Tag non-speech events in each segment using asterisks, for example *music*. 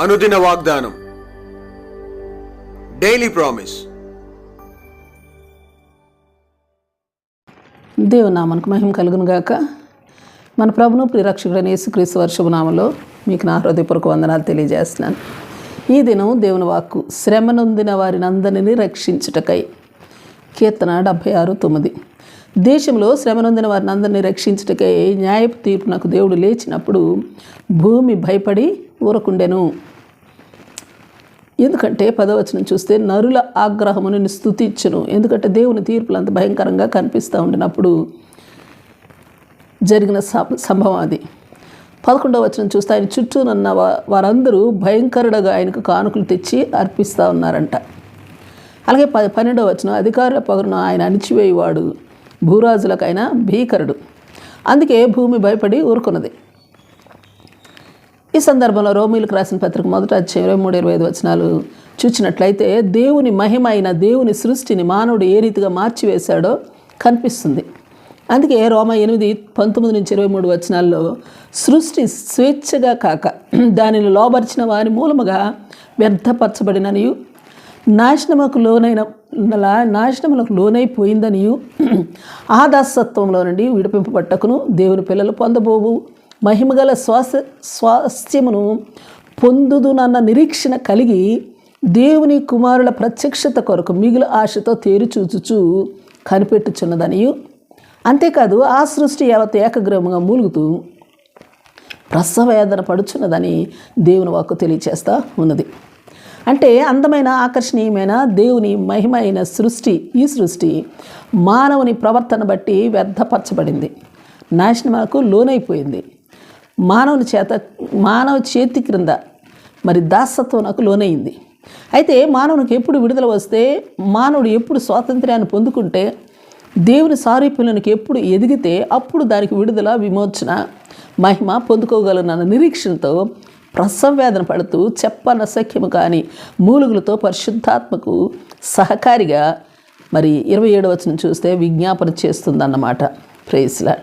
అనుదిన వాగ్దానం. Daily promise దేవునామనకు మహిమ కలుగును గాక. మన ప్రభును ప్రిరక్షకుడైన యేసుక్రీస్తు వర్షభనామంలో మీకు నా హృదయపూర్వక వందనాలు తెలియజేస్తున్నాను. ఈ దినం దేవుని వాక్కు శ్రమ నొందిన వారిని అందరినీ రక్షించుటకై కీర్తన డెబ్భై ఆరు తొమ్మిది. దేశంలో శ్రమ నొందిన వారిని అందరినీ రక్షించటకై న్యాయపు తీర్పునకు దేవుడు లేచినప్పుడు భూమి భయపడి ఊరకుండెను. ఎందుకంటే పదవచనం చూస్తే నరుల ఆగ్రహమును స్థుతించును ఎందుకంటే దేవుని తీర్పులు అంత భయంకరంగా కనిపిస్తూ ఉండినప్పుడు జరిగిన సంభవం అది. పదకొండవ వచనం చూస్తే ఆయన చుట్టూనున్న వారందరూ భయంకరుడగా ఆయనకు కానుకలు తెచ్చి అర్పిస్తూ ఉన్నారంట. అలాగే ప పన్నెండవ వచనం అధికారుల పగరును ఆయన అణిచివేయవాడు. భూరాజులకైనా భీకరుడు. అందుకే భూమి భయపడి ఊరుకున్నది. ఈ సందర్భంలో రోమిలకు రాసిన పత్రిక మొదట ఇరవై మూడు ఇరవై ఐదు వచనాలు చూచినట్లయితే దేవుని మహిమ అయిన దేవుని సృష్టిని మానవుడు ఏ రీతిగా మార్చివేశాడో కనిపిస్తుంది. అందుకే రోమ ఎనిమిది పంతొమ్మిది నుంచి ఇరవై మూడు వచనాల్లో సృష్టి స్వేచ్ఛగా కాక దానిని లోబరిచిన వారి మూలముగా వ్యర్థపరచబడిననియు నాశనముకు లోనైన నాశనములకు లోనైపోయిందనియు *clears throat* ఆ దాసత్వంలో నుండి విడిపింపబట్టకును దేవుని పిల్లలు పొందబోవు. మహిమగల శ్వాస స్వాస్థ్యమును పొందుదునన్న నిరీక్షణ కలిగి దేవుని కుమారుల ప్రత్యక్షత కొరకు మిగులు ఆశతో తేరుచూచుచు కనిపెట్టుచున్నదనియు. అంతేకాదు ఆ సృష్టి యావత్ ఏకగ్రహంగా మూలుగుతూ ప్రసవేదన పడుచున్నదని దేవుని వాక్కు తెలియచేస్తా ఉన్నది. అంటే అందమైన ఆకర్షణీయమైన దేవుని మహిమ అయిన సృష్టి ఈ సృష్టి మానవుని ప్రవర్తన బట్టి వ్యర్థపరచబడింది. నాశనములకు లోనైపోయింది. మానవుని చేత మానవ చేతి క్రింద మరి దాసత్వంకు లోనైంది. అయితే మానవునికి ఎప్పుడు విడుదల వస్తే మానవుడు ఎప్పుడు స్వాతంత్ర్యాన్ని పొందుకుంటే దేవుని సారూప్యులకు ఎప్పుడు ఎదిగితే అప్పుడు దానికి విడుదల విమోచన మహిమ పొందుకోగలనన్న నిరీక్షణతో ప్రసంవేదన పడుతూ చెప్పన సఖ్యము కాని మూలుగులతో పరిశుద్ధాత్మకు సహకారిగా మరి ఇరవై ఏడవ వచనం చూస్తే విజ్ఞాపన చేస్తుందన్నమాట. ప్రేస్లా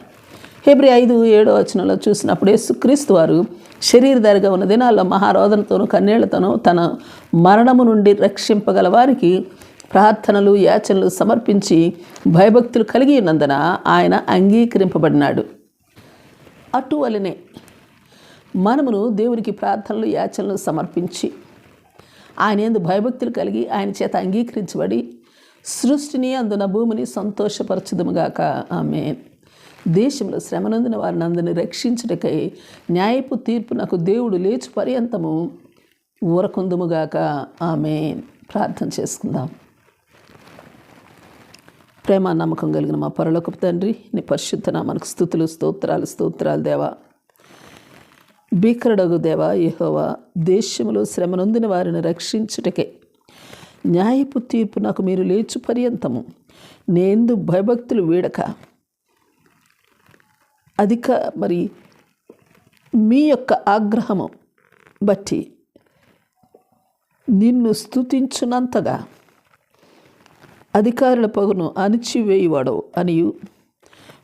హెబ్రి ఐదు ఏడో వచనంలో చూసినప్పుడు యేసుక్రీస్తు వారు శరీరధారిగా ఉన్న దినాల్లో మహారోధనతోనూ కన్నీళ్ళతోనూ తన మరణము నుండి రక్షింపగల వారికి ప్రార్థనలు యాచనలు సమర్పించి భయభక్తులు కలిగి ఉన్నందున ఆయన అంగీకరింపబడినాడు. అటువలనే మనమును దేవునికి ప్రార్థనలు యాచనలు సమర్పించి ఆయన ఎందు భయభక్తులు కలిగి ఆయన చేత అంగీకరించబడి సృష్టిని అందున భూమిని సంతోషపరచుదుముగాక. ఆమె దేశంలో శ్రమనందిన వారిని అందరిని రక్షించుటకై న్యాయపు తీర్పు నాకు దేవుడు లేచు పర్యంతము ఊరకుందుముగాక. ఆమె ప్రార్థన చేసుకుందాం. ప్రేమ నమ్మకం కలిగిన మా పరలోకపు తండ్రి నీ పరిశుద్ధన మనకు స్థుతులు స్తోత్రాలు స్తోత్రాలు దేవా. భీకరుడగు దేవ యెహోవా దేశంలో శ్రమనొందిన వారిని రక్షించుటకే. న్యాయపు తీర్పు నాకు మీరు లేచు పర్యంతము. నేందు భయభక్తులు వీడక. అధిక మరి మీ యొక్క ఆగ్రహము బట్టి నిన్ను స్థుతించునంతగా అధికారుల పగును అణిచివేయువాడవు అనియు.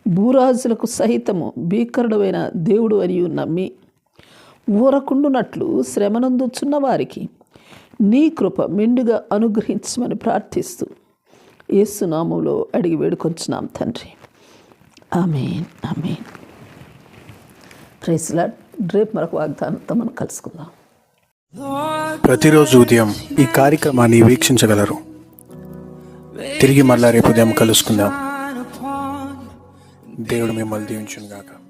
భూరాజులకు సహితము భీకరుడమైన దేవుడు అనియు నమ్మి. ఊరకుండునట్లు శ్రమనందుచున్న వారికి నీ కృప మెండుగా అనుగ్రహించమని ప్రార్థిస్తూ ఏసునామంలో అడిగి వేడుకొంచున్నాం తండ్రి. Amen amen. ప్రైస్లా రేపు మరొక వాగ్దానంతో మనం కలుసుకుందాం. ప్రతిరోజు ఉదయం ఈ కార్యక్రమాన్ని వీక్షించగలరు. తిరిగి మళ్ళా రేపు ఉదయం కలుసుకుందాం. దేవుడు మిమ్మల్ని దీవించును గాక